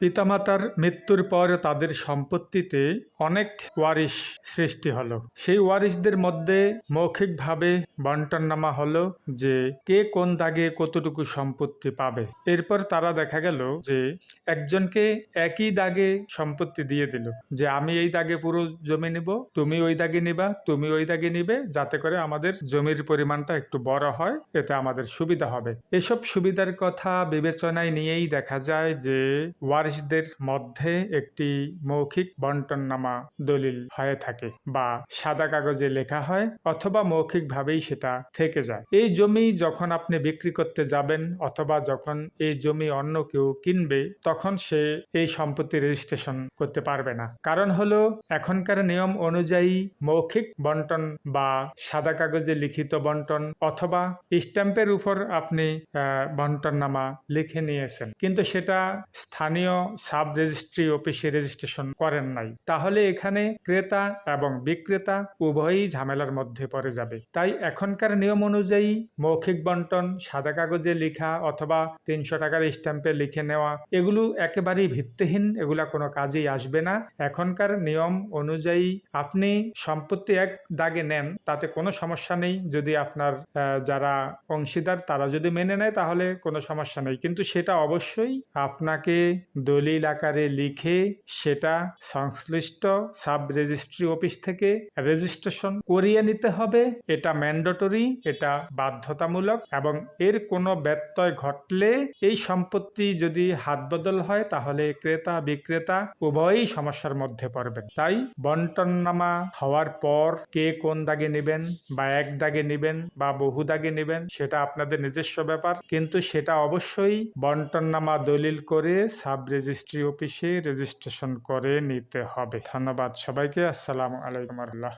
পিতামাতার মৃত্যুর পর তাদের সম্পত্তিতে অনেক ওয়ারিশ সৃষ্টি হলো। সেই ওয়ারিশদের মধ্যে মৌখিকভাবে বন্টননামা হলো যে, কে কোন দাগে কতটুকু সম্পত্তি পাবে। এরপর তারা দেখা গেল যে, একজনকে একই দাগে সম্পত্তি দিয়ে দিল। যে, আমি এই দাগে পুরো জমি নিব, তুমি ওই দাগে নিবা, তুমি ওই দাগে নিবে, যাতে করে আমাদের জমির পরিমাণটা একটু বড় হয়, এতে আমাদের সুবিধা হবে। এসব সুবিধার কথা বিবেচনায় নিয়েই দেখা যায় যে ওয়ারিশদের মধ্যে একটি মৌখিক বন্টননামা দলিল হয়ে থাকে বা সাদা কাগজে লেখা হয় অথবা মৌখিকভাবেই সেটা থেকে যায়। এই জমি যখন আপনি বিক্রি করতে যাবেন অথবা যখন এই জমি অন্য কেউ কিনবে, তখন সে এই সম্পত্তি রেজিস্ট্রেশন করতে পারবে না। কারণ হলো, এখনকার নিয়ম অনুযায়ী মৌখিক বন্টন বা সাদা কাগজে লিখিত বন্টন অথবা স্ট্যাম্পের উপর আপনি বন্টননামা লিখে নিয়েছেন। কিন্তু সেটা স্থানীয় সাব রেজিস্ট্রি অফিসে রেজিস্ট্রেশন করেন নাই। তাহলে এখানে ক্রেতা এবং বিক্রেতা উভয়ই ঝামেলার মধ্যে পড়ে যাবে। তাই এখনকার নিয়ম অনুযায়ী মৌখিক বন্টন, সাদা কাগজে লেখা অথবা তিনশো টাকার স্ট্যাম্পে লিখে নেওয়া, এগুলো একেবারেই ভিত্তিহীন, এগুলা কোনো কাজেই আসবে না। এখনকার নিয়ম অনুযায়ী আপনি সম্পত্তি এক দাগে নেন, তাতে কোনো সমস্যা নেই। যদি আপনার যারা অংশীদার, তারা যদি মেনে নেয়, তাহলে কোনো সমস্যা নেই। কিন্তু সেটা অবশ্যই আপনাকে দলিল আকারে লিখে সেটা সংশ্লিষ্ট সাব রেজিস্ট্রি অফিস থেকে রেজিস্ট্রেশন করিয়ে নিতে হবে। এটা ম্যান্ডেটরি, এটা বাধ্যতামূলক এবং এর কোনো ব্যত্যয় ঘটলে এই সম্পত্তি যদি হাত বদল হয় তাহলে ক্রেতা, বিক্রেতা উভয়ই সমস্যার মধ্যে পড়বেন। তাই বন্টননামা হওয়ার পর কে কোন দাগে নেবেন, বা এক দাগে নেবেন, বা বহু দাগে নেবেন, সেটা আপনাদের নিজস্ব ব্যাপার। কিন্তু সেটা অবশ্যই বন্টননামা দলিল করে সাব রেজিস্ট্রি অফিসে রেজিস্ট্রেশন করে নিতে হবে। ধন্যবাদ সবাইকে। আসসালামু আলাইকুম রহমতুল্লাহ।